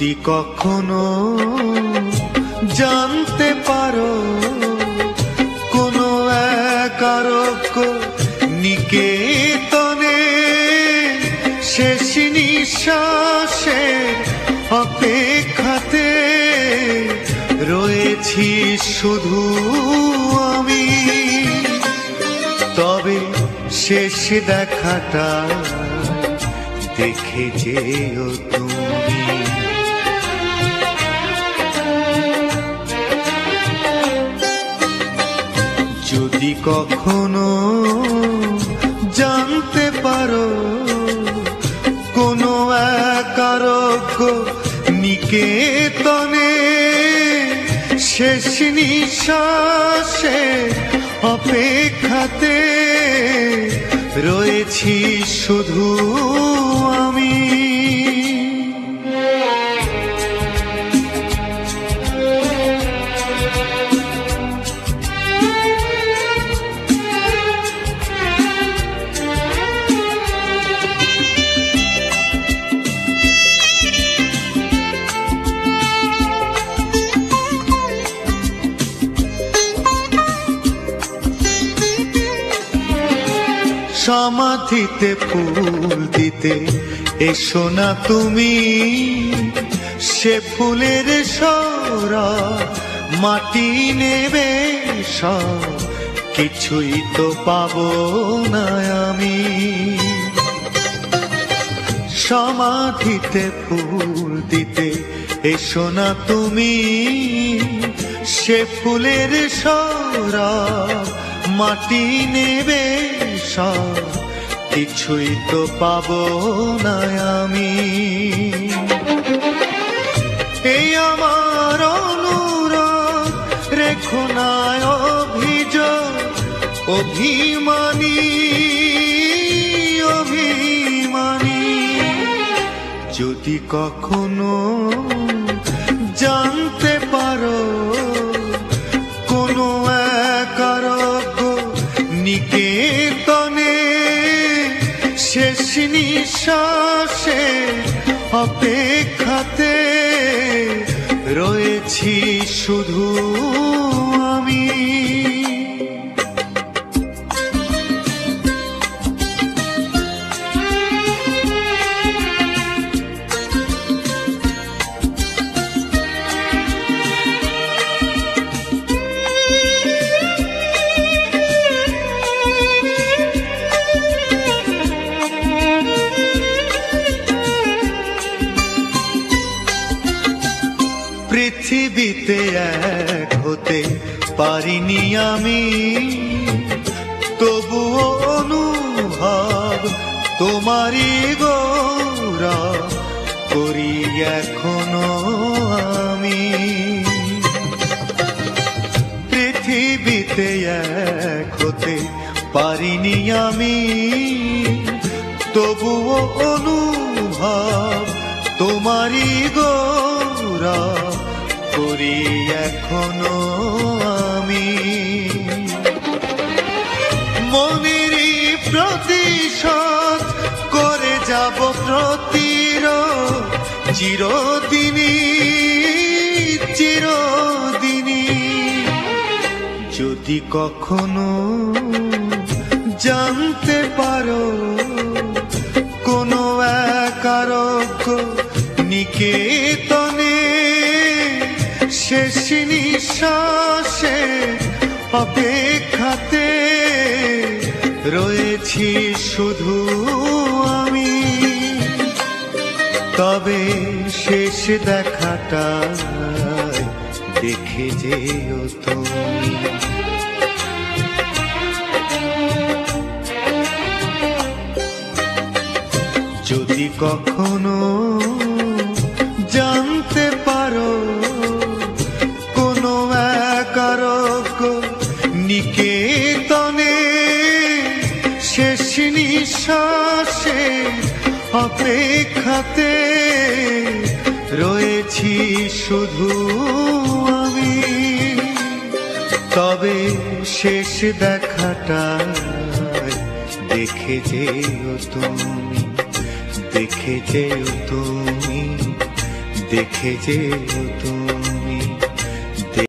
যদি কখনো জানতে পারো, কোনো একারক নিকেতনে শেষ নিঃশ্বাসের অপেক্ষাতে রয়েছি শুধু আমি। তবে শেষ দেখাটা দেখে যেও তুমি। যদি কখনো জানতে পারো কোনো একারক নিকেতনে শেষ নিঃশ্বাসে অপেক্ষাতে রয়েছি শুধু আমি। সমাধিতে ফুল দিতে এসো না তুমি। সে ফুলের সরা মাটি নেবে সব, কিছুই তো পাবো না আমি। সমাধিতে ফুল দিতে এসো না তুমি। সে ফুলের সরা মাটি নেবে সব কিছুই তো পাবো না আমি। এই আমার অনুরোধ, রেখো না অভিযোগ, অভিমানী অভিমানী। যদি কখনো নিঃশ্বাসে অপেক্ষাতে রয়েছি শুধু পৃথিবীতে এক হতে পারিনি আমি। তবুও অনুভব তোমারই গৌরা করি এখনও আমি। পৃথিবীতে এক হতে পারিনি আমি। তবুও অনুভব তোমারই গৌরা করি এখনও আমি। মনেরই প্রতিশোধ করে যাব প্রতির চিরদিনই চিরদিনই। যদি কখনো জানতে পারো কোনো একারক নিকেতনে শেষ নিঃশ্বাসে অপেক্ষাতে রয়েছি শুধু আমি। তবে শেষ দেখাটা দেখে যেও তুমি। যদি কখনো অপেক্ষাতে রয়েছি শুধু আমি। তবে শেষ দেখাটা দেখে যেও তুমি, দেখে যেও তুমি, দেখে যে তুমি।